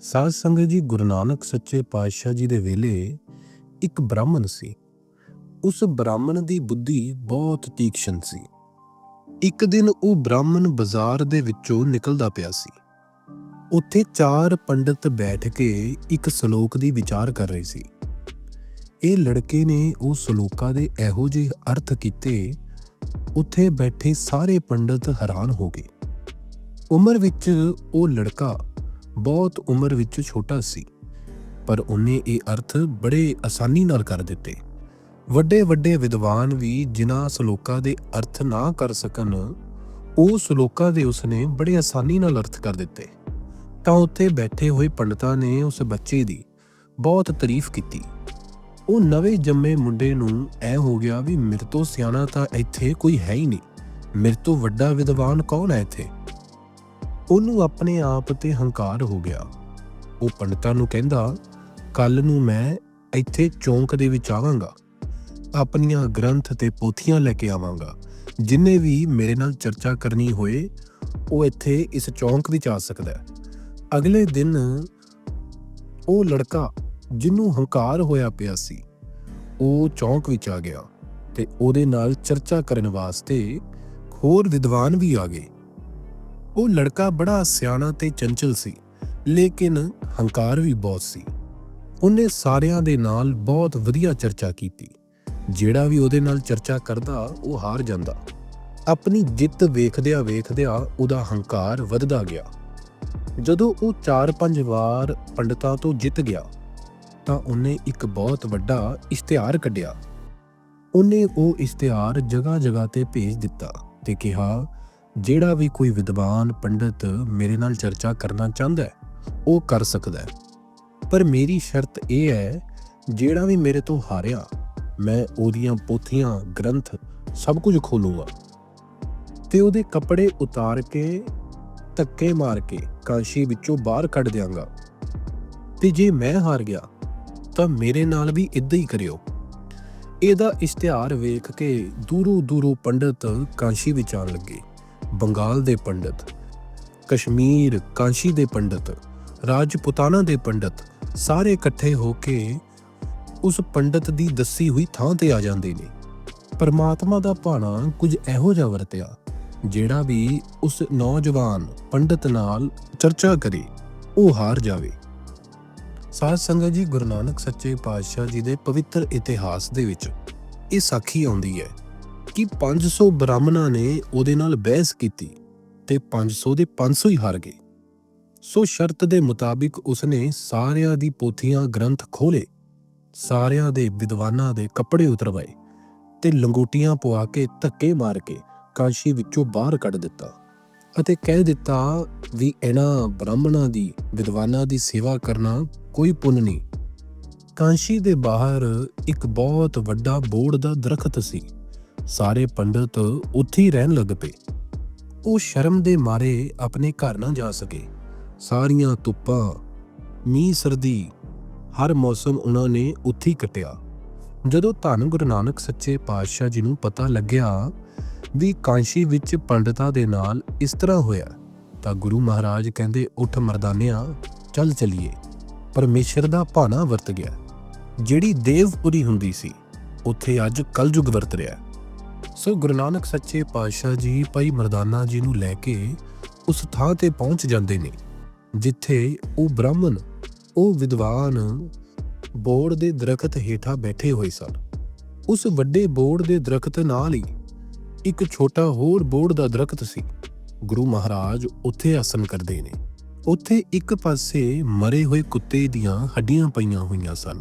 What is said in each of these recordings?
ਸਾਧ ਸੰਗਤ ਜੀ ਗੁਰੂ ਨਾਨਕ ਸੱਚੇ ਪਾਤਸ਼ਾਹ ਜੀ ਦੇ ਵੇਲੇ ਇੱਕ ਬ੍ਰਾਹਮਣ ਸੀ। ਉਸ ਬ੍ਰਾਹਮਣ ਦੀ ਬੁੱਧੀ ਬਹੁਤ ਤੀਕਸ਼ਣ ਸੀ। ਇੱਕ ਦਿਨ ਉਹ ਬ੍ਰਾਹਮਣ ਬਾਜ਼ਾਰ ਦੇ ਵਿੱਚੋਂ ਨਿਕਲਦਾ ਪਿਆ ਸੀ। ਉੱਥੇ ਚਾਰ ਪੰਡਤ ਬੈਠ ਕੇ ਇੱਕ ਸ਼ਲੋਕ ਦੀ ਵਿਚਾਰ ਕਰ ਰਹੇ ਸੀ। ਇਹ ਲੜਕੇ ਨੇ ਉਹ ਸ਼ਲੋਕਾਂ ਦੇ ਇਹੋ ਜਿਹੇ ਅਰਥ ਕੀਤੇ, ਉੱਥੇ ਬੈਠੇ ਸਾਰੇ ਪੰਡਤ ਹੈਰਾਨ ਹੋ ਗਏ। ਉਮਰ ਵਿੱਚ ਉਹ ਲੜਕਾ ਬਹੁਤ ਉਮਰ ਵਿੱਚ ਛੋਟਾ ਸੀ, ਪਰ ਉਹਨੇ ਇਹ ਅਰਥ ਬੜੇ ਆਸਾਨੀ ਨਾਲ ਕਰ ਦਿੱਤੇ। ਵੱਡੇ ਵੱਡੇ ਵਿਦਵਾਨ ਵੀ ਜਿਨ੍ਹਾਂ ਸ਼ਲੋਕਾਂ ਦੇ ਅਰਥ ਨਾ ਕਰ ਸਕਣ, ਉਹ ਸ਼ਲੋਕਾਂ ਦੇ ਉਸਨੇ ਬੜੇ ਆਸਾਨੀ ਨਾਲ ਅਰਥ ਕਰ ਦਿੱਤੇ। ਤਾਂ ਉੱਥੇ ਬੈਠੇ ਹੋਏ ਪੰਡਤਾਂ ਨੇ ਉਸ ਬੱਚੇ ਦੀ ਬਹੁਤ ਤਾਰੀਫ ਕੀਤੀ। ਉਹ ਨਵੇਂ ਜੰਮੇ ਮੁੰਡੇ ਨੂੰ ਐ ਹੋ ਗਿਆ ਵੀ ਮੇਰੇ ਤੋਂ ਸਿਆਣਾ ਤਾਂ ਇੱਥੇ ਕੋਈ ਹੈ ਹੀ ਨਹੀਂ। ਮੇਰੇ ਤੋਂ ਵੱਡਾ ਵਿਦਵਾਨ ਕੌਣ ਹੈ ਇੱਥੇ? ਉਹਨੂੰ ਆਪਣੇ ਆਪ ਤੇ ਹੰਕਾਰ ਹੋ ਗਿਆ। ਉਹ ਪੰਡਤਾਂ ਨੂੰ ਕਹਿੰਦਾ ਕੱਲ ਨੂੰ ਮੈਂ ਇੱਥੇ ਚੌਂਕ ਦੇ ਵਿੱਚ ਆਵਾਂਗਾ। ਆਪਣੀਆਂ ਗ੍ਰੰਥ ਤੇ ਪੋਥੀਆਂ ਲੈ ਕੇ ਆਵਾਂਗਾ। ਜਿੰਨੇ ਵੀ ਮੇਰੇ ਨਾਲ ਚਰਚਾ ਕਰਨੀ ਹੋਏ, ਉਹ ਇੱਥੇ ਇਸ ਚੌਂਕ ਵਿੱਚ ਆ ਸਕਦਾ ਹੈ। ਅਗਲੇ ਦਿਨ ਉਹ ਲੜਕਾ ਜਿਹਨੂੰ ਹੰਕਾਰ ਹੋਇਆ ਪਿਆ ਸੀ, ਉਹ ਚੌਂਕ ਵਿੱਚ ਆ ਗਿਆ ਤੇ ਉਹਦੇ ਨਾਲ ਚਰਚਾ ਕਰਨ ਵਾਸਤੇ ਹੋਰ ਵਿਦਵਾਨ ਵੀ ਆ ਗਏ। ਉਹ ਲੜਕਾ ਬੜਾ ਸਿਆਣਾ ਤੇ ਚੰਚਲ ਸੀ, ਲੇਕਿਨ ਹੰਕਾਰ ਵੀ ਬਹੁਤ ਸੀ। ਉਹਨੇ ਸਾਰਿਆਂ ਦੇ ਨਾਲ ਬਹੁਤ ਵਧੀਆ ਚਰਚਾ ਕੀਤੀ। ਜਿਹੜਾ ਵੀ ਉਹਦੇ ਨਾਲ ਚਰਚਾ ਕਰਦਾ, ਉਹ ਹਾਰ ਜਾਂਦਾ। ਆਪਣੀ ਜਿੱਤ ਵੇਖਦਿਆਂ ਵੇਖਦਿਆਂ ਉਹਦਾ ਹੰਕਾਰ ਵੱਧਦਾ ਗਿਆ। ਜਦੋਂ ਉਹ 4-5 ਵਾਰ ਪੰਡਤਾਂ ਤੋਂ ਜਿੱਤ ਗਿਆ, ਤਾਂ ਉਹਨੇ ਇੱਕ ਬਹੁਤ ਵੱਡਾ ਇਸ਼ਤਿਹਾਰ ਕੱਢਿਆ। ਉਹਨੇ ਉਹ ਇਸ਼ਤਿਹਾਰ ਜਗ੍ਹਾ ਜਗ੍ਹਾ ਤੇ ਭੇਜ ਦਿੱਤਾ ਤੇ ਕਿਹਾ ਜਿਹੜਾ ਵੀ ਕੋਈ ਵਿਦਵਾਨ ਪੰਡਤ ਮੇਰੇ ਨਾਲ ਚਰਚਾ ਕਰਨਾ ਚਾਹੁੰਦਾ ਹੈ, ਉਹ ਕਰ ਸਕਦਾ ਹੈ। ਪਰ ਮੇਰੀ ਸ਼ਰਤ ਇਹ ਹੈ, ਜਿਹੜਾ ਵੀ ਮੇਰੇ ਤੋਂ ਹਾਰਿਆ, ਮੈਂ ਉਹਦੀਆਂ ਪੋਥੀਆਂ, ਗ੍ਰੰਥ ਸਭ ਕੁਝ ਖੋਲੂੰਗਾ। ਤੇ ਉਹਦੇ ਕੱਪੜੇ ਉਤਾਰ ਕੇ, ਧੱਕੇ ਮਾਰ ਕੇ ਕਾਂਸ਼ੀ ਵਿੱਚੋਂ ਬਾਹਰ ਕੱਢ ਦਿਆਂਗਾ। ਤੇ ਜੇ ਮੈਂ ਹਾਰ ਗਿਆ, ਤਾਂ ਮੇਰੇ ਨਾਲ ਵੀ ਇਦਾਂ ਹੀ ਕਰਿਓ। ਇਹਦਾ ਇਸ਼ਤਿਹਾਰ ਵੇਖ ਕੇ ਦੂਰੋਂ ਦੂਰੋਂ ਪੰਡਤ ਕਾਂਸ਼ੀ ਵਿੱਚ ਆਣ ਲੱਗੇ। ਬੰਗਾਲ ਦੇ ਪੰਡਤ, ਕਸ਼ਮੀਰ ਕਾਂਸ਼ੀ ਦੇ ਪੰਡਤ, ਰਾਜਪੂਤਾਨਾ ਦੇ ਪੰਡਤ ਸਾਰੇ ਇਕੱਠੇ ਹੋ ਕੇ ਉਸ ਪੰਡਤ ਦੀ ਦੱਸੀ ਹੋਈ ਥਾਂ ਤੇ ਆ ਜਾਂਦੇ ਨੇ। ਪਰਮਾਤਮਾ ਦਾ ਭਾਣਾ ਕੁਝ ਇਹੋ ਜਿਹਾ ਵਰਤਿਆ, ਜਿਹੜਾ ਵੀ ਉਸ ਨੌਜਵਾਨ ਪੰਡਤ ਨਾਲ ਚਰਚਾ ਕਰੇ, ਉਹ ਹਾਰ ਜਾਵੇ। ਸਾਧ ਸੰਗਤ ਜੀ, ਗੁਰੂ ਨਾਨਕ ਸੱਚੇ ਪਾਤਸ਼ਾਹ ਜੀ ਦੇ ਪਵਿੱਤਰ ਇਤਿਹਾਸ ਦੇ ਵਿੱਚ ਇਹ ਸਾਖੀ ਆਉਂਦੀ ਹੈ। ਕਿ 500 ਬ੍ਰਾਹਮਣਾਂ ਨੇ ਉਹਦੇ ਨਾਲ ਬਹਿਸ ਕੀਤੀ ਤੇ 500 ਦੇ 500 ਹੀ ਹਾਰ ਗਏ। ਸੋ ਸ਼ਰਤ ਦੇ ਮੁਤਾਬਿਕ ਉਸਨੇ ਸਾਰਿਆਂ ਦੀ ਪੋਥੀਆਂ ਗ੍ਰੰਥ ਖੋਲੇ ਸਾਰਿਆਂ ਦੇ ਵਿਦਵਾਨਾਂ ਦੇ ਕੱਪੜੇ ਉਤਰਵਾਏ ਤੇ ਲੰਗੋਟੀਆਂ ਪਵਾ ਕੇ ਧੱਕੇ ਮਾਰ ਕੇ ਕਾਸ਼ੀ ਵਿੱਚੋਂ ਬਾਹਰ ਕੱਢ ਦਿੱਤਾ ਅਤੇ ਕਹਿ ਦਿੱਤਾ ਵੀ ਇਹਨਾਂ ਬ੍ਰਾਹਮਣਾਂ ਦੀ, ਵਿਦਵਾਨਾਂ ਦੀ ਸੇਵਾ ਕਰਨਾ ਕੋਈ ਪੁੰਨ ਨਹੀਂ। ਕਾਂਸ਼ੀ ਦੇ ਬਾਹਰ ਇੱਕ ਬਹੁਤ ਵੱਡਾ ਬੋੜ ਦਾ ਦਰਖਤ ਸੀ। ਸਾਰੇ ਪੰਡਤ ਉੱਥੇ ਹੀ ਰਹਿਣ ਲੱਗ ਪਏ। ਉਹ ਸ਼ਰਮ ਦੇ ਮਾਰੇ ਆਪਣੇ ਘਰ ਨਾ ਜਾ ਸਕੇ। ਸਾਰੀਆਂ ਧੁੱਪਾਂ, ਮੀਂਹ, ਸਰਦੀ, ਹਰ ਮੌਸਮ ਉਹਨਾਂ ਨੇ ਉੱਥੇ ਹੀ ਕੱਟਿਆ। ਜਦੋਂ ਧੰਨ ਗੁਰੂ ਨਾਨਕ ਸੱਚੇ ਪਾਤਸ਼ਾਹ ਜੀ ਨੂੰ ਪਤਾ ਲੱਗਿਆ ਵੀ ਕਾਂਸ਼ੀ ਵਿੱਚ ਪੰਡਤਾਂ ਦੇ ਨਾਲ ਇਸ ਤਰ੍ਹਾਂ ਹੋਇਆ, ਤਾਂ ਗੁਰੂ ਮਹਾਰਾਜ ਕਹਿੰਦੇ, ਉੱਠ ਮਰਦਾਨਿਆਂ, ਚੱਲ ਚਲੀਏ। ਪਰਮੇਸ਼ਰ ਦਾ ਭਾਣਾ ਵਰਤ ਗਿਆ। ਜਿਹੜੀ ਦੇਵਪੁਰੀ ਹੁੰਦੀ ਸੀ, ਉੱਥੇ ਅੱਜ ਕਲਯੁਗ ਵਰਤ ਰਿਹਾ। ਸੋ ਗੁਰੂ ਨਾਨਕ ਸੱਚੇ ਪਾਤਸ਼ਾਹ ਜੀ, ਭਾਈ ਮਰਦਾਨਾ ਜੀ ਨੂੰ ਲੈ ਕੇ ਉਸ ਥਾਂ ਤੇ ਪਹੁੰਚ ਜਾਂਦੇ ਨੇ, ਜਿੱਥੇ ਉਹ ਬ੍ਰਾਹਮਣ, ਉਹ ਵਿਦਵਾਨ ਬੋੜ ਦੇ ਦਰਖਤ ਹੇਠਾਂ ਬੈਠੇ ਹੋਏ ਸਨ। ਉਸ ਵੱਡੇ ਬੋੜ ਦੇ ਦਰਖਤ ਨਾਲ ਹੀ ਇੱਕ ਛੋਟਾ ਹੋਰ ਬੋੜ ਦਾ ਦਰਖਤ ਸੀ। ਗੁਰੂ ਮਹਾਰਾਜ ਉੱਥੇ ਆਸਨ ਕਰਦੇ ਨੇ। ਉੱਥੇ ਇੱਕ ਪਾਸੇ ਮਰੇ ਹੋਏ ਕੁੱਤੇ ਦੀਆਂ ਹੱਡੀਆਂ ਪਈਆਂ ਹੋਈਆਂ ਸਨ।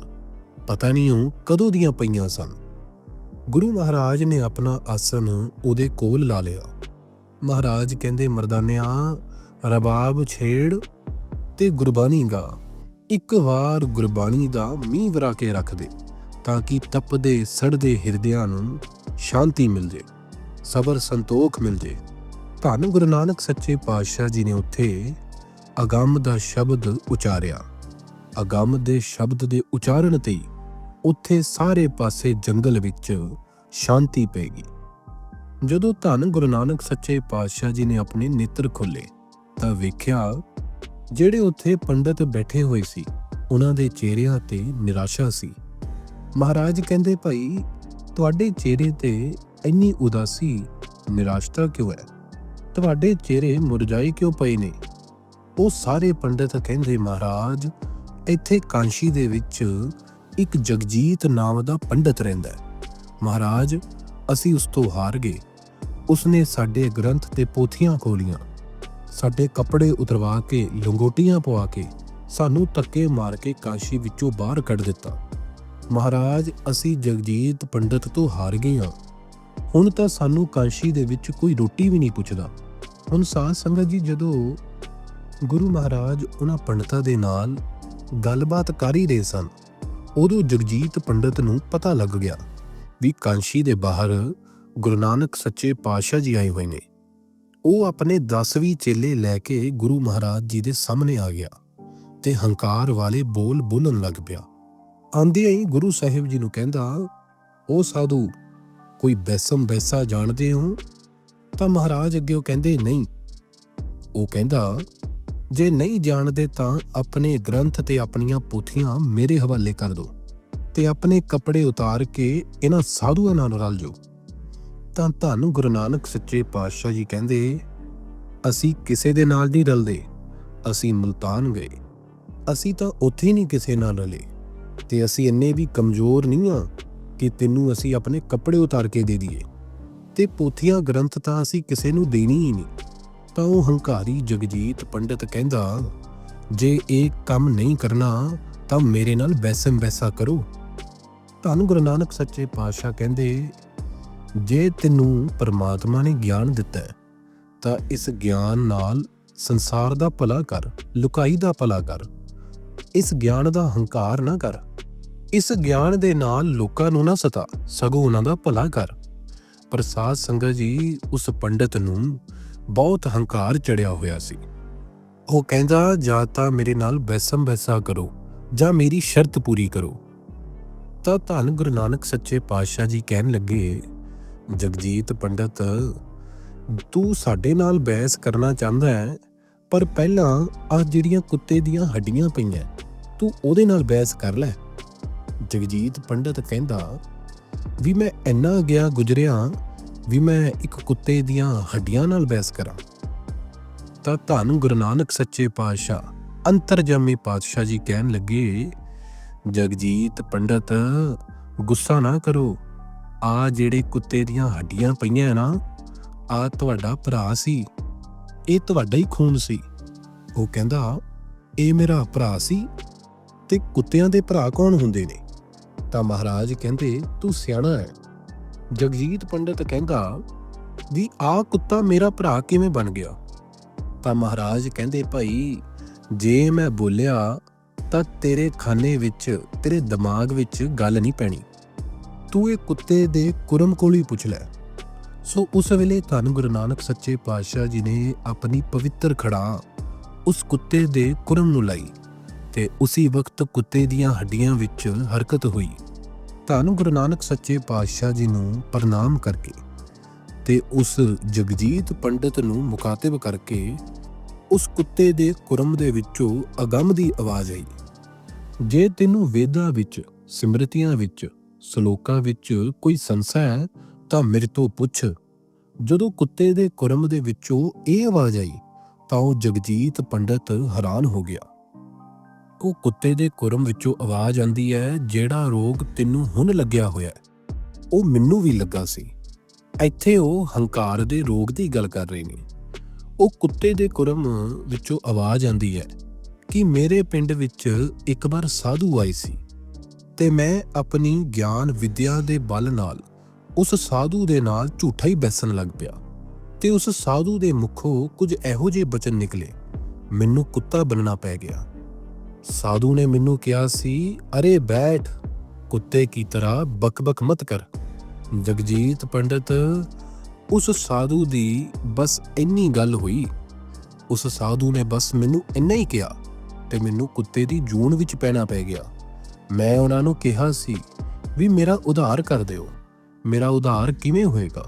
ਪਤਾ ਨਹੀਂ ਉਹ ਕਦੋਂ ਦੀਆਂ ਪਈਆਂ ਸਨ। ਗੁਰੂ ਮਹਾਰਾਜ ਨੇ ਆਪਣਾ ਆਸਨ ਉਹਦੇ ਕੋਲ ਲਾ ਲਿਆ। ਮਹਾਰਾਜ ਕਹਿੰਦੇ, ਮਰਦਾਨਿਆਂ, ਰਬਾਬ ਛੇੜ ਤੇ ਗੁਰਬਾਣੀ ਗਾ। ਇੱਕ ਵਾਰ ਗੁਰਬਾਣੀ ਦਾ ਮੀਂਹ ਵਰਾ ਕੇ ਰੱਖ ਦੇ, ਤਾਂ ਕਿ ਤਪਦੇ, ਸੜਦੇ ਹਿਰਦਿਆਂ ਨੂੰ ਸ਼ਾਂਤੀ ਮਿਲ ਜੇ, ਸਬਰ ਸੰਤੋਖ ਮਿਲ ਜੇ। ਧੰਨ ਗੁਰੂ ਨਾਨਕ ਸੱਚੇ ਪਾਤਸ਼ਾਹ ਜੀ ਨੇ ਉੱਥੇ ਅਗੰਮ ਦਾ ਸ਼ਬਦ ਉਚਾਰਿਆ। ਅਗੰਮ ਦੇ ਸ਼ਬਦ ਦੇ ਉਚਾਰਨ ਤੇ ਉੱਥੇ ਸਾਰੇ ਪਾਸੇ ਜੰਗਲ ਵਿੱਚ ਸ਼ਾਂਤੀ ਪੈ ਗਈ। ਜਦੋਂ ਧੰਨ ਗੁਰੂ ਨਾਨਕ ਸੱਚੇ ਪਾਤਸ਼ਾਹ ਜੀ ਨੇ ਆਪਣੇ ਨੇਤਰ ਖੋਲੇ ਤਾਂ ਵੇਖਿਆ ਜਿਹੜੇ ਉੱਥੇ ਪੰਡਤ ਬੈਠੇ ਹੋਏ ਸੀ, ਉਹਨਾਂ ਦੇ ਚਿਹਰਿਆਂ ਤੇ ਨਿਰਾਸ਼ਾ ਸੀ। ਮਹਾਰਾਜ ਕਹਿੰਦੇ, ਭਾਈ, ਤੁਹਾਡੇ ਚਿਹਰੇ ਤੇ ਇੰਨੀ ਉਦਾਸੀ, ਨਿਰਾਸ਼ਤਾ ਕਿਉਂ ਹੈ? ਤੁਹਾਡੇ ਚਿਹਰੇ ਮੁਰਝਾਏ ਕਿਉਂ ਪਏ ਨੇ? ਉਹ ਸਾਰੇ ਪੰਡਤ ਕਹਿੰਦੇ, ਮਹਾਰਾਜ, ਇੱਥੇ ਕਾਂਸ਼ੀ ਦੇ ਵਿੱਚ ਇੱਕ ਜਗਜੀਤ ਨਾਮ ਦਾ ਪੰਡਤ ਰਹਿੰਦਾ ਹੈ। ਮਹਾਰਾਜ, ਅਸੀਂ ਉਸ ਤੋਂ ਹਾਰ ਗਏ। ਉਸਨੇ ਸਾਡੇ ਗ੍ਰੰਥ ਤੇ ਪੋਥੀਆਂ ਖੋਲੀਆਂ। ਸਾਡੇ ਕੱਪੜੇ ਉਤਰਵਾ ਕੇ, ਲੰਗੋਟੀਆਂ ਪਵਾ ਕੇ, ਸਾਨੂੰ ਧੱਕੇ ਮਾਰ ਕੇ ਕਾਸ਼ੀ ਵਿੱਚੋਂ ਬਾਹਰ ਕੱਢ ਦਿੱਤਾ। ਮਹਾਰਾਜ, ਅਸੀਂ ਜਗਜੀਤ ਪੰਡਤ ਤੋਂ ਹਾਰ ਗਏ ਹਾਂ। ਹੁਣ ਤਾਂ ਸਾਨੂੰ ਕਾਸ਼ੀ ਦੇ ਵਿੱਚ ਕੋਈ ਰੋਟੀ ਵੀ ਨਹੀਂ ਪੁੱਛਦਾ। ਹੁਣ ਸਾਧ ਸੰਗਤ ਜੀ, ਜਦੋਂ ਗੁਰੂ ਮਹਾਰਾਜ ਉਹਨਾਂ ਪੰਡਤਾਂ ਦੇ ਨਾਲ ਗੱਲਬਾਤ ਕਰ ਹੀ ਰਹੇ ਸਨ ਉਦੋਂ ਜਗਜੀਤ ਪੰਡਤ ਨੂੰ ਪਤਾ ਲੱਗ ਗਿਆ ਵੀ ਕਾਂਸ਼ੀ ਦੇ ਬਾਹਰ ਗੁਰੂ ਨਾਨਕ ਸੱਚੇ ਪਾਤਸ਼ਾਹ ਜੀ ਆਏ ਹੋਏ ਨੇ। ਉਹ ਆਪਣੇ 10ਵੀਂ ਚੇਲੇ ਲੈ ਕੇ ਗੁਰੂ ਮਹਾਰਾਜ ਜੀ ਦੇ ਸਾਹਮਣੇ ਆ ਗਿਆ ਤੇ ਹੰਕਾਰ ਵਾਲੇ ਬੋਲ ਬੋਲਣ ਲੱਗ ਪਿਆ। ਆਂਦੇ ਹੀ ਗੁਰੂ ਸਾਹਿਬ ਜੀ ਨੂੰ ਕਹਿੰਦਾ, ਉਹ ਸਾਧੂ, ਕੋਈ ਬੈਸਮ ਬੈਸਾ ਜਾਣਦੇ ਹੋ? ਤਾਂ ਮਹਾਰਾਜ ਅੱਗੇ ਉਹ ਕਹਿੰਦੇ, ਨਹੀਂ। ਉਹ ਕਹਿੰਦਾ ਜੇ ਨਹੀਂ ਜਾਣਦੇ ਤਾਂ ਆਪਣੇ ਗ੍ਰੰਥ ਤੇ ਆਪਣੀਆਂ ਪੋਥੀਆਂ ਮੇਰੇ ਹਵਾਲੇ ਕਰ ਦਿਓ ਤੇ ਆਪਣੇ ਕੱਪੜੇ ਉਤਾਰ ਕੇ ਇਹਨਾਂ ਸਾਧੂਆਂ ਨਾਲ ਰਲ ਜਾਓ। ਤਾਂ ਤੁਹਾਨੂੰ ਗੁਰੂ ਨਾਨਕ ਸੱਚੇ ਪਾਤਸ਼ਾਹ ਜੀ ਕਹਿੰਦੇ, ਅਸੀਂ ਕਿਸੇ ਦੇ ਨਾਲ ਨਹੀਂ ਰਲਦੇ, ਅਸੀਂ ਮਲਤਾਨ ਗਏ। ਅਸੀਂ ਤਾਂ ਉੱਥੇ ਨਹੀਂ ਕਿਸੇ ਨਾਲ ਰਲੇ, ਤੇ ਅਸੀਂ ਇੰਨੇ ਵੀ ਕਮਜ਼ੋਰ ਨਹੀਂ ਆ ਕਿ ਤੈਨੂੰ ਅਸੀਂ ਆਪਣੇ ਕੱਪੜੇ ਉਤਾਰ ਕੇ ਦੇ ਦਈਏ। ਤੇ ਪੋਥੀਆਂ ਗ੍ਰੰਥ ਤਾਂ ਅਸੀਂ ਕਿਸੇ ਨੂੰ ਦੇਣੀ ਹੀ ਨਹੀਂ। ਤਾਂ ਉਹ ਹੰਕਾਰੀ ਜਗਜੀਤ ਪੰਡਿਤ ਕਹਿੰਦਾ, ਜੇ ਇਹ ਕੰਮ ਨਹੀਂ ਕਰਨਾ, ਤਾਂ ਮੇਰੇ ਨਾਲ ਬੈਸਮ ਬੈਸਾ ਕਰੋ। ਤੁਹਾਨੂੰ ਗੁਰੂ ਨਾਨਕ ਸੱਚੇ ਪਾਤਸ਼ਾਹ ਕਹਿੰਦੇ, ਜੇ ਤੈਨੂੰ ਪਰਮਾਤਮਾ ਨੇ ਗਿਆਨ ਦਿੱਤਾ ਤਾਂ ਇਸ ਗਿਆਨ ਨਾਲ ਸੰਸਾਰ ਦਾ ਭਲਾ ਕਰ, ਲੁਕਾਈ ਦਾ ਭਲਾ ਕਰ। ਇਸ ਗਿਆਨ ਦਾ ਹੰਕਾਰ ਨਾ ਕਰ। ਇਸ ਗਿਆਨ ਦੇ ਨਾਲ ਲੋਕਾਂ ਨੂੰ ਨਾ ਸਤਾ, ਸਗੋਂ ਉਹਨਾਂ ਦਾ ਭਲਾ ਕਰ। ਪ੍ਰਸਾਦ ਸੰਗਤ ਜੀ, ਉਸ ਪੰਡਤ ਨੂੰ ਬਹੁਤ ਹੰਕਾਰ ਚੜਿਆ ਹੋਇਆ ਸੀ। ਉਹ ਕਹਿੰਦਾ, ਜਾਂ ਤਾਂ ਮੇਰੇ ਨਾਲ ਬੈਸਮ ਬੈਸਾ ਕਰੋ, ਜਾਂ ਮੇਰੀ ਸ਼ਰਤ ਪੂਰੀ ਕਰੋ। ਤਾਂ ਧੰਨ ਗੁਰੂ ਨਾਨਕ ਸੱਚੇ ਪਾਤਸ਼ਾਹ ਜੀ ਕਹਿਣ ਲੱਗੇ, ਜਗਜੀਤ ਪੰਡਤ, ਤੂੰ ਸਾਡੇ ਨਾਲ ਬਹਿਸ ਕਰਨਾ ਚਾਹੁੰਦਾ ਹੈ, ਪਰ ਪਹਿਲਾਂ ਆ ਜਿਹੜੀਆਂ ਕੁੱਤੇ ਦੀਆਂ ਹੱਡੀਆਂ ਪਈਆਂ, ਤੂੰ ਉਹਦੇ ਨਾਲ ਬਹਿਸ ਕਰ ਲੈ। ਜਗਜੀਤ ਪੰਡਤ ਕਹਿੰਦਾ, ਵੀ ਮੈਂ ਇੰਨਾ ਗਿਆ ਗੁਜਰਿਆ ਵੀ ਮੈਂ ਇੱਕ ਕੁੱਤੇ ਦੀਆਂ ਹੱਡੀਆਂ ਨਾਲ ਬਹਿਸ ਕਰਾਂ। ਤਾਂ ਧੰਨ ਗੁਰੂ ਨਾਨਕ ਸੱਚੇ ਪਾਤਸ਼ਾਹ, ਅੰਤਰਜਾਮੀ ਪਾਤਸ਼ਾਹ ਜੀ ਕਹਿਣ ਲੱਗੇ, ਜਗਜੀਤ ਪੰਡਤ, ਗੁੱਸਾ ਨਾ ਕਰੋ। ਆ ਜਿਹੜੇ ਕੁੱਤੇ ਦੀਆਂ ਹੱਡੀਆਂ ਪਈਆਂ ਨਾ, ਆ ਤੁਹਾਡਾ ਭਰਾ ਸੀ। ਇਹ ਤੁਹਾਡਾ ਹੀ ਖੂਨ ਸੀ। ਉਹ ਕਹਿੰਦਾ, ਇਹ ਮੇਰਾ ਭਰਾ ਸੀ ਤੇ ਕੁੱਤਿਆਂ ਦੇ ਭਰਾ ਕੌਣ ਹੁੰਦੇ ਨੇ? ਤਾਂ ਮਹਾਰਾਜ ਕਹਿੰਦੇ, ਤੂੰ ਸਿਆਣਾ ਹੈ। ਜਗਜੀਤ ਪੰਡਤ ਕਹਿੰਦਾ, ਵੀ ਆ ਕੁੱਤਾ ਮੇਰਾ ਭਰਾ ਕਿਵੇਂ ਬਣ ਗਿਆ? ਤਾਂ ਮਹਾਰਾਜ ਕਹਿੰਦੇ, ਭਾਈ, ਜੇ ਮੈਂ ਬੋਲਿਆ, ਤਾਂ ਤੇਰੇ ਖਾਨੇ ਵਿੱਚ, ਤੇਰੇ ਦਿਮਾਗ ਵਿੱਚ ਗੱਲ ਨਹੀਂ ਪੈਣੀ। ਤੂੰ ਇਹ ਕੁੱਤੇ ਦੇ ਕੁਰਮ ਕੋਲ ਹੀ ਪੁੱਛ ਲੈ। ਸੋ ਉਸ ਵੇਲੇ ਧੰਨ ਗੁਰੂ ਨਾਨਕ ਸੱਚੇ ਪਾਤਸ਼ਾਹ ਜੀ ਨੇ ਆਪਣੀ ਪਵਿੱਤਰ ਖੜਾ ਉਸ ਕੁੱਤੇ ਦੇ ਕੁਰਮ ਨੂੰ ਲਾਈ ਤੇ ਉਸੇ ਵਕਤ ਕੁੱਤੇ ਦੀਆਂ ਹੱਡੀਆਂ ਵਿੱਚ ਹਰਕਤ ਹੋਈ। ਧੰਨ ਗੁਰੂ ਨਾਨਕ ਸੱਚੇ ਪਾਤਸ਼ਾਹ ਜੀ ਨੂੰ ਪ੍ਰਣਾਮ ਕਰਕੇ ਤੇ ਉਸ ਜਗਜੀਤ ਪੰਡਤ ਨੂੰ ਮੁਖਾਤਿਬ ਕਰਕੇ ਉਸ ਕੁੱਤੇ ਦੇ ਕੁਰਮ ਦੇ ਵਿੱਚੋਂ ਅਗੰਮ ਦੀ ਆਵਾਜ਼ ਆਈ। ਜੇ ਤੈਨੂੰ ਵੇਦਾਂ ਵਿੱਚ, ਸਿਮਰਤੀਆਂ ਵਿੱਚ, ਸ਼ਲੋਕਾਂ ਵਿੱਚ ਕੋਈ ਸੰਸਾ ਹੈ, ਤਾਂ ਮੇਰੇ ਤੋਂ ਪੁੱਛ। ਜਦੋਂ ਕੁੱਤੇ ਦੇ ਕੁਰਮ ਦੇ ਵਿੱਚੋਂ ਇਹ ਆਵਾਜ਼ ਆਈ, ਤਾਂ ਉਹ ਜਗਜੀਤ ਪੰਡਤ ਹੈਰਾਨ ਹੋ ਗਿਆ। ਉਹ ਕੁੱਤੇ ਦੇ ਕੁਰਮ ਵਿੱਚੋਂ ਆਵਾਜ਼ ਆਂਦੀ ਹੈ, ਜਿਹੜਾ ਰੋਗ ਤੈਨੂੰ ਹੁਣ ਲੱਗਿਆ ਹੋਇਆ ਹੈ। ਉਹ ਮੈਨੂੰ ਵੀ ਲੱਗਾ ਸੀ। ਇੱਥੇ ਉਹ ਹੰਕਾਰ ਦੇ ਰੋਗ ਦੀ ਗੱਲ ਕਰ ਰਹੇ ਨੇ। ਉਹ ਕੁੱਤੇ ਦੇ ਕੁਰਮ ਵਿੱਚੋਂ ਆਵਾਜ਼ ਆਂਦੀ ਹੈ ਕਿ ਮੇਰੇ ਪਿੰਡ ਵਿੱਚ ਇੱਕ ਵਾਰ ਸਾਧੂ ਆਈ ਸੀ ਤੇ ਮੈਂ ਆਪਣੀ ਗਿਆਨ ਵਿਦਿਆ ਦੇ ਬਲ ਨਾਲ ਉਸ ਸਾਧੂ ਦੇ ਨਾਲ ਝੂਠਾ ਹੀ ਬੈਸਣ ਲੱਗ ਪਿਆ ਤੇ ਉਸ ਸਾਧੂ ਦੇ ਮੁਖੋਂ ਕੁਝ ਇਹੋ ਜਿਹੇ ਬਚਨ ਨਿਕਲੇ। ਮੈਨੂੰ ਕੁੱਤਾ ਬਣਨਾ ਪੈ ਗਿਆ। ਸਾਧੂ ਨੇ ਮੈਨੂੰ ਕਿਹਾ ਸੀ, ਅਰੇ ਬੈਠ, ਕੁੱਤੇ ਕੀ ਤਰ੍ਹਾਂ ਬਕਬਕ ਮਤ ਕਰ। ਜਗਜੀਤ ਪੰਡਤ, ਉਸ ਸਾਧੂ ਦੀ ਬਸ ਇੰਨੀ ਗੱਲ ਹੋਈ। ਉਸ ਸਾਧੂ ਨੇ ਬਸ ਮੈਨੂੰ ਇੰਨਾ ਹੀ ਕਿਹਾ ਤੇ ਮੈਨੂੰ ਕੁੱਤੇ ਦੀ ਜੂਨ ਵਿੱਚ ਪੈਣਾ ਪੈ ਗਿਆ। ਮੈਂ ਉਹਨਾਂ ਨੂੰ ਕਿਹਾ ਸੀ, ਵੀ ਮੇਰਾ ਉਧਾਰ ਕਰ ਦਿਓ। ਮੇਰਾ ਉਧਾਰ ਕਿਵੇਂ ਹੋਏਗਾ?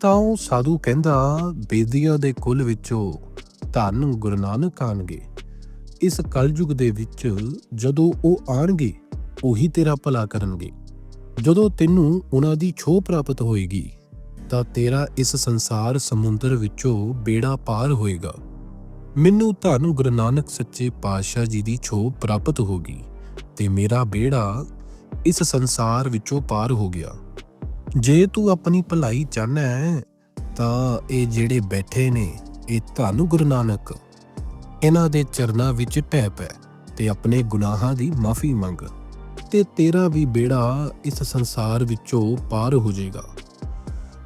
ਤਾਂ ਉਹ ਸਾਧੂ ਕਹਿੰਦਾ, ਬੇਦੀਆਂ ਦੇ ਕੁੱਲ ਵਿੱਚੋਂ ਧੰਨ ਗੁਰੂ ਨਾਨਕ ਆਣਗੇ। ਇਸ ਕਲਯੁਗ ਦੇ ਵਿੱਚ ਜਦੋਂ ਉਹ ਆਣਗੇ, ਉਹੀ ਤੇਰਾ ਭਲਾ ਕਰਨਗੇ। ਜਦੋਂ ਤੈਨੂੰ ਉਹਨਾਂ ਦੀ ਛੋਹ ਪ੍ਰਾਪਤ ਹੋਏਗੀ, ਤਾਂ ਤੇਰਾ ਇਸ ਸੰਸਾਰ ਸਮੁੰਦਰ ਵਿੱਚੋਂ ਬੇੜਾ ਪਾਰ ਹੋਏਗਾ। ਮੈਨੂੰ ਧੰਨ ਗੁਰੂ ਨਾਨਕ ਸੱਚੇ ਪਾਤਸ਼ਾਹ ਜੀ ਦੀ ਛੋਹ ਪ੍ਰਾਪਤ ਹੋ ਗਈ ਤੇ ਮੇਰਾ ਬੇੜਾ ਇਸ ਸੰਸਾਰ ਵਿੱਚੋਂ ਪਾਰ ਹੋ ਗਿਆ। ਜੇ ਤੂੰ ਆਪਣੀ ਭਲਾਈ ਚਾਹਨਾ ਹੈ, ਤਾਂ ਇਹ ਜਿਹੜੇ ਬੈਠੇ ਨੇ, ਇਹ ਧੰਨ ਗੁਰੂ ਨਾਨਕ ਇਹਨਾਂ ਦੇ ਚਰਨਾਂ ਵਿੱਚ ਢਹਿ ਪੈ ਤੇ ਆਪਣੇ ਗੁਨਾਹਾਂ ਦੀ ਮਾਫੀ ਮੰਗ ਤੇ ਤੇਰਾ ਵੀ ਬੇੜਾ ਇਸ ਸੰਸਾਰ ਵਿੱਚੋਂ ਪਾਰ ਹੋ ਜਾਏਗਾ।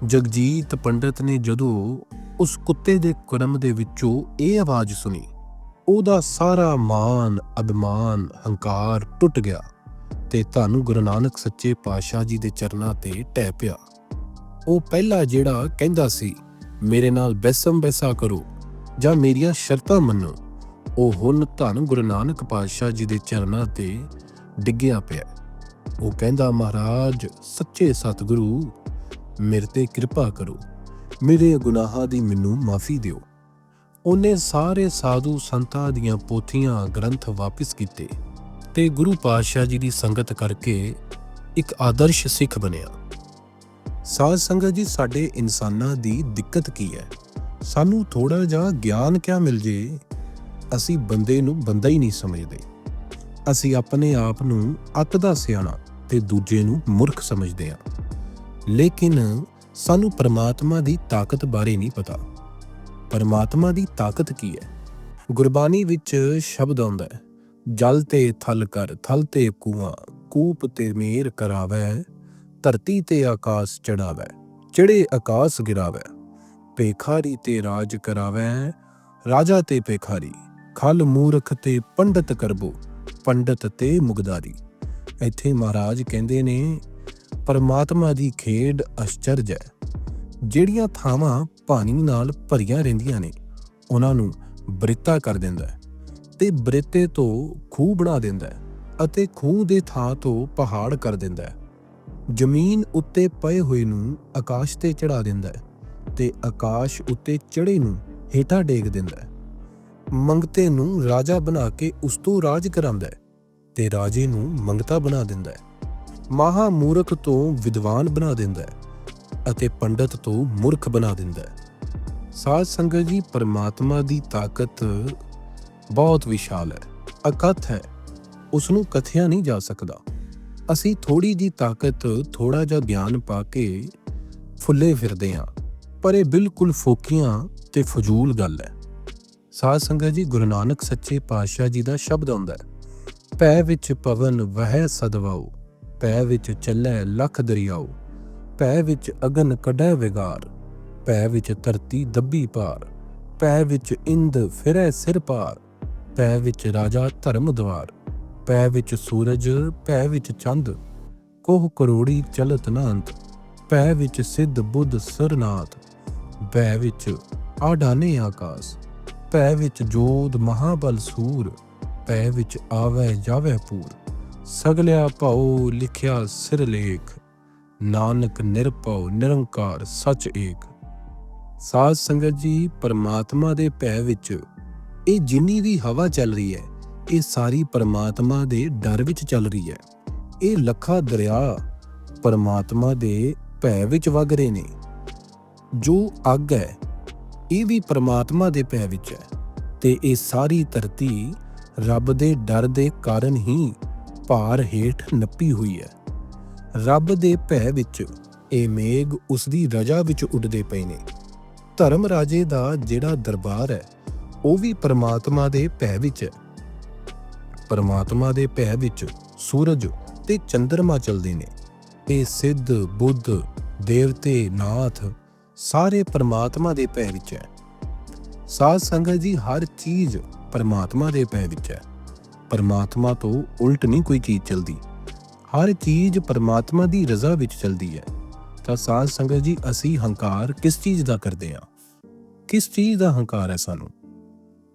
ਜਗਜੀਤ ਪੰਡਤ ਨੇ ਜਦੋਂ ਉਸ ਕੁੱਤੇ ਦੇ ਕਰਮ ਦੇ ਵਿੱਚੋਂ ਇਹ ਆਵਾਜ਼ ਸੁਣੀ, ਉਹਦਾ ਸਾਰਾ ਮਾਨ, ਅਭਿਮਾਨ, ਹੰਕਾਰ ਟੁੱਟ ਗਿਆ ਤੇ ਤੁਹਾਨੂੰ ਗੁਰੂ ਨਾਨਕ ਸੱਚੇ ਪਾਤਸ਼ਾਹ ਜੀ ਦੇ ਚਰਨਾਂ ਤੇ ਟਹਿ ਪਿਆ ਉਹ ਪਹਿਲਾ ਜਿਹੜਾ ਕਹਿੰਦਾ ਸੀ, ਮੇਰੇ ਨਾਲ ਬੈਸਮ ਬੈਸਾ ਕਰੋ ਜਾਂ ਮੇਰੀਆਂ ਸ਼ਰਤਾਂ ਮੰਨੋ। ਉਹ ਹੁਣ ਧੰਨ ਗੁਰੂ ਨਾਨਕ ਪਾਤਸ਼ਾਹ ਜੀ ਦੇ ਚਰਨਾਂ ਤੇ ਡਿੱਗਿਆ ਪਿਆ। ਉਹ ਕਹਿੰਦਾ, ਮਹਾਰਾਜ, ਸੱਚੇ ਸਤਿਗੁਰੂ, ਮੇਰੇ ਤੇ ਕਿਰਪਾ ਕਰੋ। ਮੇਰੇ ਗੁਨਾਹਾਂ ਦੀ ਮੈਨੂੰ ਮਾਫੀ ਦਿਓ। ਉਹਨੇ ਸਾਰੇ ਸਾਧੂ ਸੰਤਾਂ ਦੀਆਂ ਪੋਥੀਆਂ, ਗ੍ਰੰਥ ਵਾਪਿਸ ਕੀਤੇ ਤੇ ਗੁਰੂ ਪਾਤਸ਼ਾਹ ਜੀ ਦੀ ਸੰਗਤ ਕਰਕੇ ਇੱਕ ਆਦਰਸ਼ ਸਿੱਖ ਬਣਿਆ। ਸਾਧ ਸੰਗਤ ਜੀ, ਸਾਡੇ ਇਨਸਾਨਾਂ ਦੀ ਦਿੱਕਤ ਕੀ ਹੈ? ਸਾਨੂੰ ਥੋੜਾ ਜਿਹਾ ਗਿਆਨ ਕਿਆ ਮਿਲ ਜੇ? ਅਸੀਂ ਬੰਦੇ ਨੂੰ ਬੰਦਾ ਹੀ ਨਹੀਂ ਸਮਝਦੇ। ਅਸੀਂ ਆਪਣੇ ਆਪ ਨੂੰ ਅੱਤ ਦਾ ਸਿਆਣਾ ਤੇ ਦੂਜੇ ਨੂੰ ਮੂਰਖ ਸਮਝਦੇ ਹਾਂ। ਲੇਕਿਨ ਸਾਨੂੰ ਪਰਮਾਤਮਾ ਦੀ ਤਾਕਤ ਬਾਰੇ ਨਹੀਂ ਪਤਾ। ਪਰਮਾਤਮਾ ਦੀ ਤਾਕਤ ਕੀ ਹੈ? ਗੁਰਬਾਣੀ ਵਿੱਚ ਸ਼ਬਦ ਆਉਂਦਾ ਹੈ, ਜਲ ਤੇ ਥਲ ਕਰ, ਥਲ ਤੇ ਕੂਆਂ, ਕੂਪ ਤੇ ਮੇਰ ਕਰਾਵੇ, ਧਰਤੀ ਤੇ ਆਕਾਸ਼ ਚੜਾਵੇ ਚੜੇ ਆਕਾਸ਼ ਗਿਰਾਵੇ ਪੇਖਾਰੀ ਤੇ ਰਾਜ ਕਰਾਵੇ, ਰਾਜਾ ਤੇ ਪੇਖਾਰੀ ਖਲ ਮੂਰਖ ਤੇ ਪੰਡਤ ਕਰਬੋ, ਪੰਡਤ ਤੇ ਮੁਗਦਾਰੀ। ਇੱਥੇ ਮਹਾਰਾਜ ਕਹਿੰਦੇ ਨੇ, ਪਰਮਾਤਮਾ ਦੀ ਖੇਡ ਅਚਰਜ ਹੈ। ਜਿਹੜੀਆਂ ਥਾਵਾਂ ਪਾਣੀ ਨਾਲ ਭਰੀਆਂ ਰਹਿੰਦੀਆਂ ਨੇ, ਉਹਨਾਂ ਨੂੰ ਬ੍ਰਿਤਾ ਕਰ ਦਿੰਦਾ ਹੈ ਤੇ ਬ੍ਰਿਤੇ ਤੋਂ ਖੂਹ ਬਣਾ ਦਿੰਦਾ ਹੈ ਅਤੇ ਖੂਹ ਦੇ ਥਾਂ ਤੋਂ ਪਹਾੜ ਕਰ ਦਿੰਦਾ ਹੈ। ਜ਼ਮੀਨ ਉੱਤੇ ਪਏ ਹੋਏ ਨੂੰ ਆਕਾਸ਼ ਤੇ ਚੜਾ ਦਿੰਦਾ ਹੈ ਤੇ ਆਕਾਸ਼ ਉੱਤੇ ਚੜੇ ਨੂੰ ਹੇਠਾਂ ਡੇਗ ਦਿੰਦਾ ਹੈ। ਮੰਗਤੇ ਨੂੰ ਰਾਜਾ ਬਣਾ ਕੇ ਉਸ ਤੋਂ ਰਾਜ ਕਰਾਉਂਦਾ ਹੈ ਤੇ ਰਾਜੇ ਨੂੰ ਮੰਗਤਾ ਬਣਾ ਦਿੰਦਾ ਹੈ। ਮਹਾ ਮੂਰਖ ਤੋਂ ਵਿਦਵਾਨ ਬਣਾ ਦਿੰਦਾ ਹੈ ਅਤੇ ਪੰਡਤ ਤੋਂ ਮੂਰਖ ਬਣਾ ਦਿੰਦਾ ਹੈ। ਸਾਧ ਸੰਗਤ ਜੀ, ਪਰਮਾਤਮਾ ਦੀ ਤਾਕਤ ਬਹੁਤ ਵਿਸ਼ਾਲ ਹੈ, ਅਕਥ ਹੈ ਉਸ ਨੂੰ ਕਥਿਆ ਨਹੀਂ ਜਾ ਸਕਦਾ। ਅਸੀਂ ਥੋੜੀ ਜੀ ਤਾਕਤ ਥੋੜਾ ਜਿਹਾ ਗਿਆਨ ਪਾ ਕੇ ਫੁੱਲੇ ਫਿਰਦੇ ਹਾਂ, ਪਰ ਇਹ ਬਿਲਕੁਲ ਫੋਕੀਆਂ ਤੇ ਫਜ਼ੂਲ ਗੱਲ ਹੈ। ਸਾਧ ਸੰਗਤ ਜੀ, ਗੁਰੂ ਨਾਨਕ ਸੱਚੇ ਪਾਤਸ਼ਾਹ ਜੀ ਦਾ ਸ਼ਬਦ ਆਉਂਦਾ ਹੈ। ਪੈ ਵਿੱਚ ਪਵਨ ਵਹਿ ਸਦਵਾਓ, ਪੈ ਵਿੱਚ ਚੱਲੇ ਲੱਖ ਦਰਿਆਓ, ਪੈ ਵਿੱਚ ਅਗਨ ਕਢੈ ਵਿਗਾਰ, ਪੈ ਵਿੱਚ ਧਰਤੀ ਦੱਬੀ ਪਾਰ, ਪੈ ਵਿੱਚ ਇੰਦ ਫਿਰੈ ਸਿਰ ਪਾਰ, ਪੈ ਵਿੱਚ ਰਾਜਾ ਧਰਮ ਦਵਾਰ, ਪੈ ਵਿੱਚ ਸੂਰਜ, ਪੈ ਵਿੱਚ ਚੰਦ, ਕੋਹ ਕਰੋੜੀ ਚਲਤ ਨਾ ਪੈ ਵਿੱਚ ਸਿੱਧ ਬੁੱਧ ਸਰਨਾਥ ਪੈ ਵਿੱਚ ਆਡਾਨੇ ਆਕਾਸ। ਭੈ ਵਿੱਚ ਜੋਦ ਮਹਾਬਲ ਸੂਰ ਪੈ ਵਿੱਚ ਆਵੇ ਜਾਵੇ ਪੂਰ। ਸਗਲਿਆ ਭਉ ਲਿਖਿਆ ਸਿਰ ਲੇਖ, ਨਾਨਕ ਨਿਰਭਉ ਨਿਰੰਕਾਰ ਸਚ ਏਕ। ਸਾਧ ਸੰਗਤ ਜੀ, ਪਰਮਾਤਮਾ ਦੇ ਭੈ ਵਿੱਚ ਇਹ ਜਿੰਨੀ ਵੀ ਹਵਾ ਚੱਲ ਰਹੀ ਹੈ, ਇਹ ਸਾਰੀ ਪਰਮਾਤਮਾ ਦੇ ਡਰ ਵਿੱਚ ਚੱਲ ਰਹੀ ਹੈ। ਇਹ ਲੱਖਾਂ ਦਰਿਆ ਪਰਮਾਤਮਾ ਦੇ ਭੈ ਵਿੱਚ ਵਗ ਰਹੇ ਨੇ। ਜੋ ਅੱਗ ਹੈ ਇਹ ਵੀ ਪਰਮਾਤਮਾ ਦੇ ਭੈ ਵਿੱਚ ਹੈ ਤੇ ਇਹ ਸਾਰੀ ਧਰਤੀ ਰੱਬ ਦੇ ਡਰ ਦੇ ਕਾਰਨ ਹੀ ਭਾਰ ਹੇਠ ਨੱਪੀ ਹੋਈ ਹੈ। ਰੱਬ ਦੇ ਭੈ ਵਿੱਚ ਇਹ ਮੇਘ ਉਸ ਦੀ ਰਜਾ ਵਿੱਚ ਉੱਡਦੇ ਪਏ ਨੇ। ਧਰਮ ਰਾਜੇ ਦਾ ਜਿਹੜਾ ਦਰਬਾਰ ਹੈ, ਉਹ ਵੀ ਪਰਮਾਤਮਾ ਦੇ ਭੈ ਵਿੱਚ ਹੈ। ਪਰਮਾਤਮਾ ਦੇ ਭੈ ਵਿੱਚ ਸੂਰਜ ਤੇ ਚੰ드ਰਮਾ ਚਲਦੇ ਨੇ। ਇਹ ਸਿੱਧ, ਬੁੱਧ, ਦੇਵਤੇ, ਨਾਥ ਸਾਰੇ ਪਰਮਾਤਮਾ ਦੇ ਭੈ ਵਿੱਚ ਹੈ। ਸਾਧ ਸੰਗਤ ਜੀ, ਹਰ ਚੀਜ਼ ਪਰਮਾਤਮਾ ਦੇ ਪੈ ਵਿੱਚ ਹੈ। ਪਰਮਾਤਮਾ ਤੋਂ ਉਲਟ ਨਹੀਂ ਕੋਈ ਚੀਜ਼ ਚਲਦੀ। ਹਰ ਚੀਜ਼ ਪਰਮਾਤਮਾ ਦੀ ਰਜ਼ਾ ਵਿੱਚ ਚਲਦੀ ਹੈ। ਤਾਂ ਸਾਧ ਸੰਗਤ ਜੀ, ਅਸੀਂ ਹੰਕਾਰ ਕਿਸ ਚੀਜ਼ ਦਾ ਕਰਦੇ ਹਾਂ? ਕਿਸ ਚੀਜ਼ ਦਾ ਹੰਕਾਰ ਹੈ ਸਾਨੂੰ?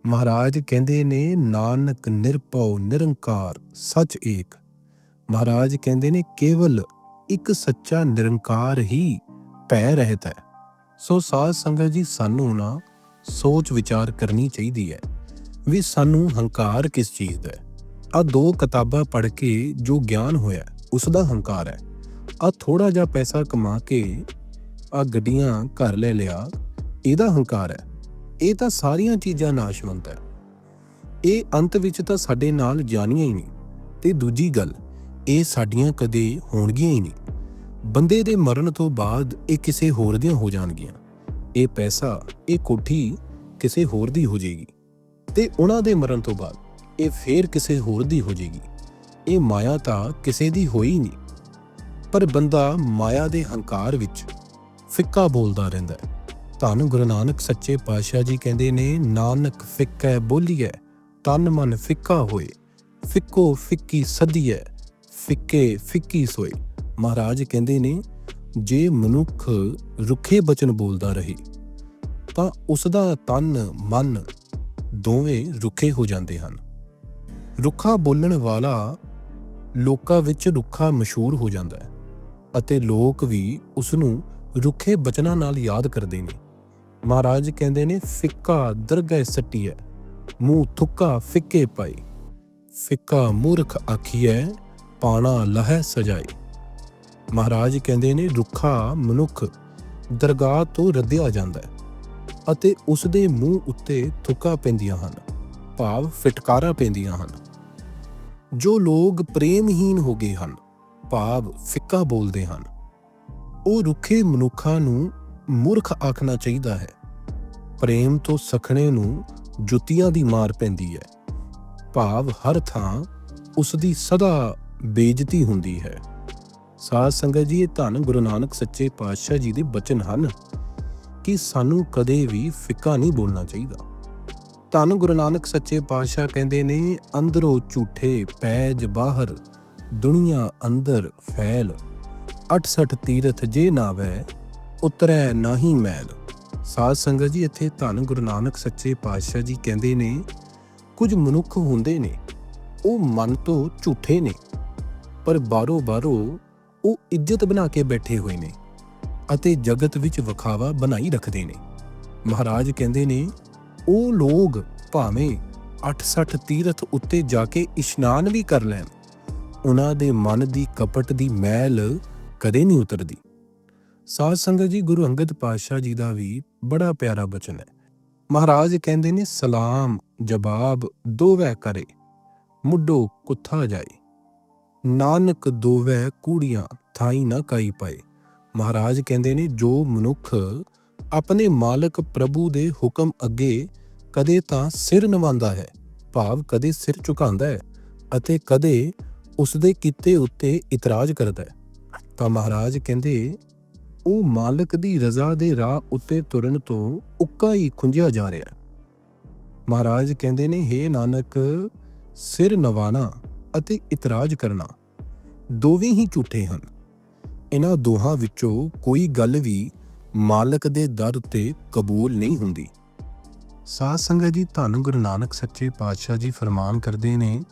ਮਹਾਰਾਜ ਕਹਿੰਦੇ ਨੇ, ਨਾਨਕ ਨਿਰਭਉ, ਨਿਰੰਕਾਰ, ਸਚ ਏਕ। ਮਹਾਰਾਜ ਕਹਿੰਦੇ ਨੇ, ਕੇਵਲ ਇੱਕ ਸੱਚਾ ਨਿਰੰਕਾਰ ਹੀ ਭੈ ਰਹਿਤ ਹੈ। ਸੋ ਸਾਧ ਸੰਗਤ ਜੀ, ਸਾਨੂੰ ਨਾ ਸੋਚ ਵਿਚਾਰ ਕਰਨੀ ਚਾਹੀਦੀ ਹੈ ਵੀ ਸਾਨੂੰ ਹੰਕਾਰ ਕਿਸ ਚੀਜ਼ ਦਾ ਹੈ। ਆ ਦੋ ਕਿਤਾਬਾਂ ਪੜ੍ਹ ਕੇ ਜੋ ਗਿਆਨ ਹੋਇਆ ਉਸ ਦਾ ਹੰਕਾਰ ਹੈ। ਆ ਥੋੜਾ ਜਿਹਾ ਪੈਸਾ ਕਮਾ ਕੇ ਆ ਗੱਡੀਆਂ ਘਰ ਲੈ ਲਿਆ, ਇਹਦਾ ਹੰਕਾਰ ਹੈ। ਇਹ ਤਾਂ ਸਾਰੀਆਂ ਚੀਜ਼ਾਂ ਨਾਸ਼ਵੰਤ ਹੈ। ਇਹ ਅੰਤ ਵਿੱਚ ਤਾਂ ਸਾਡੇ ਨਾਲ ਜਾਣੀਆਂ ਹੀ ਨਹੀਂ। ਤੇ ਦੂਜੀ ਗੱਲ, ਇਹ ਸਾਡੀਆਂ ਕਦੇ ਹੋਣਗੀਆਂ ਹੀ ਨਹੀਂ। ਬੰਦੇ ਦੇ ਮਰਨ ਤੋਂ ਬਾਅਦ ਇਹ ਕਿਸੇ ਹੋਰ ਦੀਆਂ ਹੋ ਜਾਣਗੀਆਂ। ਇਹ ਪੈਸਾ, ਇਹ ਕੋਠੀ ਕਿਸੇ ਹੋਰ ਦੀ ਹੋ ਜਾਏਗੀ। ਤੇ ਉਹਨਾਂ ਦੇ ਮਰਨ ਤੋਂ ਬਾਅਦ ਇਹ ਫੇਰ ਕਿਸੇ ਹੋਰ ਦੀ ਹੋ ਜਾਏਗੀ। ਇਹ ਮਾਇਆ ਤਾਂ ਕਿਸੇ ਦੀ ਹੋਈ ਨਹੀਂ। ਪਰ ਬੰਦਾ ਮਾਇਆ ਦੇ ਹੰਕਾਰ ਵਿੱਚ ਫਿੱਕਾ ਬੋਲਦਾ ਰਹਿੰਦਾ ਹੈ। ਧੰਨ ਗੁਰੂ ਨਾਨਕ ਸੱਚੇ ਪਾਤਸ਼ਾਹ ਜੀ ਕਹਿੰਦੇ ਨੇ, ਨਾਨਕ ਫਿੱਕਾ ਬੋਲੀਐ, ਤਨ ਮਨ ਫਿੱਕਾ ਹੋਏ, ਫਿੱਕੋ ਫਿੱਕੀ ਸਦੀਐ, ਫਿੱਕੇ ਫਿੱਕੀ ਸੋਏ। ਮਹਾਰਾਜ ਕਹਿੰਦੇ ਨੇ, ਜੇ ਮਨੁੱਖ ਰੁੱਖੇ ਬਚਨ ਬੋਲਦਾ ਰਹੇ, ਤਾਂ ਉਸ ਦਾ ਤਨ, ਮਨ ਦੋਵੇਂ ਰੁੱਖੇ ਹੋ ਜਾਂਦੇ ਹਨ। ਰੁੱਖਾ ਬੋਲਣ ਵਾਲਾ ਲੋਕਾਂ ਵਿੱਚ ਰੁੱਖਾ ਮਸ਼ਹੂਰ ਹੋ ਜਾਂਦਾ ਹੈ ਅਤੇ ਲੋਕ ਵੀ ਉਸ ਨੂੰ ਰੁੱਖੇ ਬਚਨਾਂ ਨਾਲ ਯਾਦ ਕਰਦੇ ਨੇ। ਮਹਾਰਾਜ ਕਹਿੰਦੇ ਨੇ, ਫਿੱਕਾ ਦਰਗਹਿ ਸੱਟੀਐ, ਮੂੰਹ ਥੁੱਕਾ ਫਿੱਕੇ ਪਾਈ ਫਿੱਕਾ ਮੂਰਖ ਆਖੀਐ, ਪਾਣਾ ਲਹਿ ਸਜਾਈ ਮਹਾਰਾਜ ਕਹਿੰਦੇ ਨੇ, ਰੁੱਖਾ ਮਨੁੱਖ ਦਰਗਾਹ ਤੋਂ ਰੱਦਿਆ ਜਾਂਦਾ ਹੈ ਅਤੇ ਉਸ ਦੇ ਮੂੰਹ ਉੱਤੇ ਥੁੱਕਾ ਪੈਂਦੀਆਂ ਹਨ, ਭਾਵ ਫਟਕਾਰਾਂ ਪੈਂਦੀਆਂ ਹਨ। ਜੋ ਲੋਕ ਪ੍ਰੇਮਹੀਨ ਹੋ ਗਏ ਹਨ, ਭਾਵ ਫਿੱਕਾ ਬੋਲਦੇ ਹਨ। ਉਹ ਰੁੱਖੇ ਮਨੁੱਖਾਂ ਨੂੰ ਮੂਰਖ ਆਖਣਾ ਚਾਹੀਦਾ ਹੈ। ਪ੍ਰੇਮ ਤੋਂ ਸਖਣੇ ਨੂੰ ਜੁੱਤੀਆਂ ਦੀ ਮਾਰ ਪੈਂਦੀ ਹੈ। ਭਾਵ ਹਰ ਥਾਂ ਉਸ ਦੀ ਸਦਾ ਬੇਇੱਜ਼ਤੀ ਹੁੰਦੀ ਹੈ। ਸਾਧ ਸੰਗਤ ਜੀ, ਇਹ ਧੰਨ ਗੁਰੂ ਨਾਨਕ ਸੱਚੇ ਪਾਤਸ਼ਾਹ ਜੀ ਦੇ ਬਚਨ ਹਨ ਕਿ ਸਾਨੂੰ ਕਦੇ ਵੀ ਫਿੱਕਾ ਨਹੀਂ ਬੋਲਣਾ ਚਾਹੀਦਾ। ਧੰਨ ਗੁਰੂ ਨਾਨਕ ਸੱਚੇ ਪਾਤਸ਼ਾਹ ਕਹਿੰਦੇ ਨੇ, ਅੰਦਰੋਂ ਝੂਠੇ ਪੈਜ ਬਾਹਰ, ਦੁਨੀਆ ਅੰਦਰ ਫੈਲ 68 ਤੀਰਥ ਜੇ ਨਾਵੇ, ਉਤਰੈ ਨਾਹੀ ਮੈਲ। ਸਾਧ ਸੰਗਤ ਜੀ, ਇੱਥੇ ਧੰਨ ਗੁਰੂ ਨਾਨਕ ਸੱਚੇ ਪਾਤਸ਼ਾਹ ਜੀ ਕਹਿੰਦੇ ਨੇ, ਕੁਝ ਮਨੁੱਖ ਹੁੰਦੇ ਨੇ, ਉਹ ਮਨ ਤੋਂ ਝੂਠੇ ਨੇ, ਪਰ ਬਾਰੋ ਬਾਰੋ ਉਹ ਇੱਜ਼ਤ ਬਣਾ ਕੇ ਬੈਠੇ ਹੋਏ ਨੇ ਅਤੇ ਜਗਤ ਵਿੱਚ ਵਿਖਾਵਾ ਬਣਾਈ ਰੱਖਦੇ ਨੇ। ਮਹਾਰਾਜ ਕਹਿੰਦੇ ਨੇ, ਉਹ ਲੋਕ ਭਾਵੇਂ 68 ਤੀਰਥ ਉੱਤੇ ਜਾ ਕੇ ਇਸ਼ਨਾਨ ਵੀ ਕਰ ਲੈਣ, ਉਹਨਾਂ ਦੇ ਮਨ ਦੀ ਕਪਟ ਦੀ ਮੈਲ ਕਦੇ ਨਹੀਂ ਉਤਰਦੀ। ਸਾਧ ਸੰਗਤ ਜੀ, ਗੁਰੂ ਅੰਗਦ ਪਾਤਸ਼ਾਹ ਜੀ ਦਾ ਵੀ ਬੜਾ ਪਿਆਰਾ ਬਚਨ ਹੈ। ਮਹਾਰਾਜ ਕਹਿੰਦੇ ਨੇ, ਸਲਾਮ ਜਵਾਬ ਦੋਵੇਂ ਕਰੇ, ਮੁੱਢੋ ਕੁੱਥਾ ਜਾਏ। ਨਾਨਕ ਦੋਵੇਂ ਕੂੜੀਆਂ ਥਾਈ ਨਾ ਕਾਈ ਪਾਏ। ਮਹਾਰਾਜ ਕਹਿੰਦੇ ਨੇ, ਜੋ ਮਨੁੱਖ ਆਪਣੇ ਮਾਲਕ ਪ੍ਰਭੂ ਦੇ ਹੁਕਮ ਅੱਗੇ ਕਦੇ ਤਾਂ ਸਿਰ ਨਵਾਉਂਦਾ ਹੈ, ਭਾਵ ਕਦੇ ਸਿਰ ਝੁਕਾਉਂਦਾ ਹੈ ਅਤੇ ਕਦੇ ਉਸ ਦੇ ਕੀਤੇ ਉੱਤੇ ਇਤਰਾਜ਼ ਕਰਦਾ ਹੈ। ਤਾਂ ਮਹਾਰਾਜ ਕਹਿੰਦੇ, ਉਹ ਮਾਲਕ ਦੀ ਰਜ਼ਾ ਦੇ ਰਾਹ ਉੱਤੇ ਤੁਰਨ ਤੋਂ ਉੱਕਾ ਹੀ ਖੁੰਝਿਆ ਜਾ ਰਿਹਾ ਹੈ। ਮਹਾਰਾਜ ਕਹਿੰਦੇ ਨੇ हे ਨਾਨਕ, ਸਿਰ ਨਵਾਣਾ ਅਤੇ ਇਤਰਾਜ਼ ਕਰਨਾ। ਦੋਵੇਂ ਹੀ ਝੂਠੇ ਹਨ। ਇਹਨਾਂ ਦੋਹਾਂ ਵਿੱਚੋਂ ਕੋਈ ਗੱਲ ਵੀ ਮਾਲਕ ਦੇ ਦਰ ਉੱਤੇ ਕਬੂਲ ਨਹੀਂ ਹੁੰਦੀ। ਸਾਧ ਸੰਗਤ ਜੀ ਧੰਨ ਗੁਰੂ ਨਾਨਕ ਸੱਚੇ ਪਾਤਸ਼ਾਹ ਜੀ ਫਰਮਾਨ ਕਰਦੇ ਨੇ,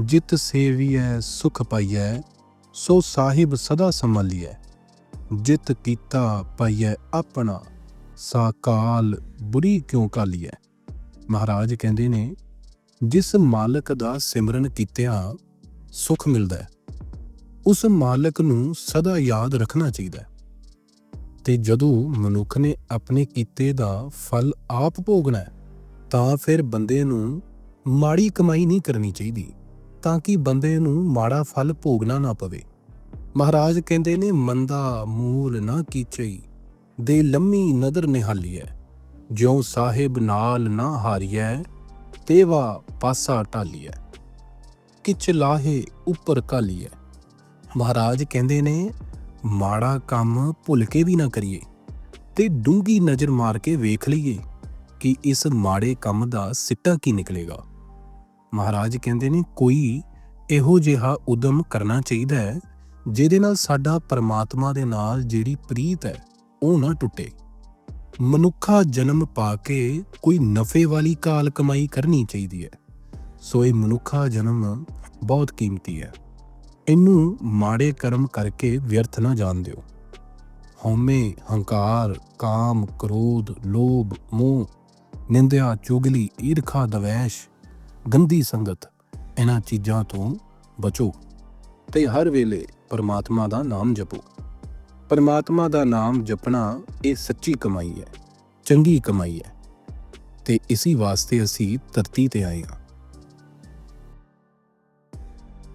ਜਿਤ ਸੇਵੀਐ, ਸੁਖ ਪਾਈਐ, ਸੋ ਸਾਹਿਬ ਸਦਾ ਸੰਭਾਲੀਐ। ਜਿਤ ਕੀਤਾ ਪਾਈਐ ਆਪਣਾ ਸਾਕਾਲ ਬੁਰੀ ਕਿਉ ਕਾਲੀਐ? ਮਹਾਰਾਜ ਕਹਿੰਦੇ ਨੇ, ਜਿਸ ਮਾਲਕ ਦਾ ਸਿਮਰਨ ਕੀਤਿਆਂ ਸੁਖ ਮਿਲਦਾ ਹੈ ਉਸ ਮਾਲਕ ਨੂੰ ਸਦਾ ਯਾਦ ਰੱਖਣਾ ਚਾਹੀਦਾ ਹੈ। ਤੇ ਜਦੋਂ ਮਨੁੱਖ ਨੇ ਆਪਣੇ ਕੀਤੇ ਦਾ ਫਲ ਆਪ ਭੋਗਣਾ ਹੈ, ਤਾਂ ਫਿਰ ਬੰਦੇ ਨੂੰ ਮਾੜੀ ਕਮਾਈ ਨਹੀਂ ਕਰਨੀ ਚਾਹੀਦੀ, ਤਾਂ ਕਿ ਬੰਦੇ ਨੂੰ ਮਾੜਾ ਫਲ ਭੋਗਣਾ ਨਾ ਪਵੇ। ਮਹਾਰਾਜ ਕਹਿੰਦੇ ਨੇ, ਮੰਦਾ ਮੂਲ ਨਾ ਕੀਚਈ, ਦੇ ਲੰਮੀ ਨਦਰ ਨਿਹਾਲੀਐ। ਜਿਉ ਸਾਹਿਬ ਨਾਲ ਨਾ ਹਾਰੀਐ, ਤੇਵਾ ਪਾਸਾ ਢਾਲੀਐ। ਕਿਚ ਲਾਹੇ ਉੱਪਰ ਕਾਲੀਐ। ਮਹਾਰਾਜ ਕਹਿੰਦੇ ਨੇ, ਮਾੜਾ ਕੰਮ ਭੁੱਲ ਕੇ ਵੀ ਨਾ ਕਰੀਏ ਤੇ ਡੂੰਗੀ ਨਜ਼ਰ ਮਾਰ ਕੇ ਵੇਖ ਲਈਏ ਕਿ ਇਸ ਮਾੜੇ ਕੰਮ ਦਾ ਸਿੱਟਾ ਕੀ ਨਿਕਲੇਗਾ। ਮਹਾਰਾਜ ਕਹਿੰਦੇ ਨੇ, ਕੋਈ ਇਹੋ ਜਿਹਾ ਉਦਮ ਕਰਨਾ ਚਾਹੀਦਾ ਹੈ, ਜਿਹਦੇ ਨਾਲ ਸਾਡਾ ਪਰਮਾਤਮਾ ਦੇ ਨਾਲ ਜਿਹੜੀ ਪ੍ਰੀਤ ਹੈ, ਉਹ ਨਾ ਟੁੱਟੇ। ਮਨੁੱਖਾ ਜਨਮ ਪਾ ਕੇ ਕੋਈ ਨਫੇ ਵਾਲੀ ਕਾਲ ਕਮਾਈ ਕਰਨੀ ਚਾਹੀਦੀ ਹੈ। ਸੋ ਇਹ ਮਨੁੱਖਾ ਜਨਮ ਬਹੁਤ ਕੀਮਤੀ ਹੈ। ਇਹਨੂੰ ਮਾੜੇ ਕਰਮ ਕਰਕੇ ਵਿਅਰਥ ਨਾ ਜਾਣ ਦਿਓ। ਹਉਮੈ, ਹੰਕਾਰ, ਕਾਮ, ਕ੍ਰੋਧ, ਲੋਭ, ਮੋਹ, ਨਿੰਦਿਆ, ਚੁਗਲੀ, ਈਰਖਾ, ਦਵੈਸ਼, ਗੰਦੀ ਸੰਗਤ, ਇਹਨਾਂ ਚੀਜ਼ਾਂ ਤੋਂ ਬਚੋ ਤੇ ਹਰ ਵੇਲੇ ਪਰਮਾਤਮਾ ਦਾ ਨਾਮ ਜਪੋ। ਪਰਮਾਤਮਾ ਦਾ ਨਾਮ ਜਪਣਾ ਇਹ ਸੱਚੀ ਕਮਾਈ ਹੈ, ਚੰਗੀ ਕਮਾਈ ਹੈ ਤੇ ਇਸੇ ਵਾਸਤੇ ਅਸੀਂ ਧਰਤੀ ਤੇ ਆਏ ਹਾਂ।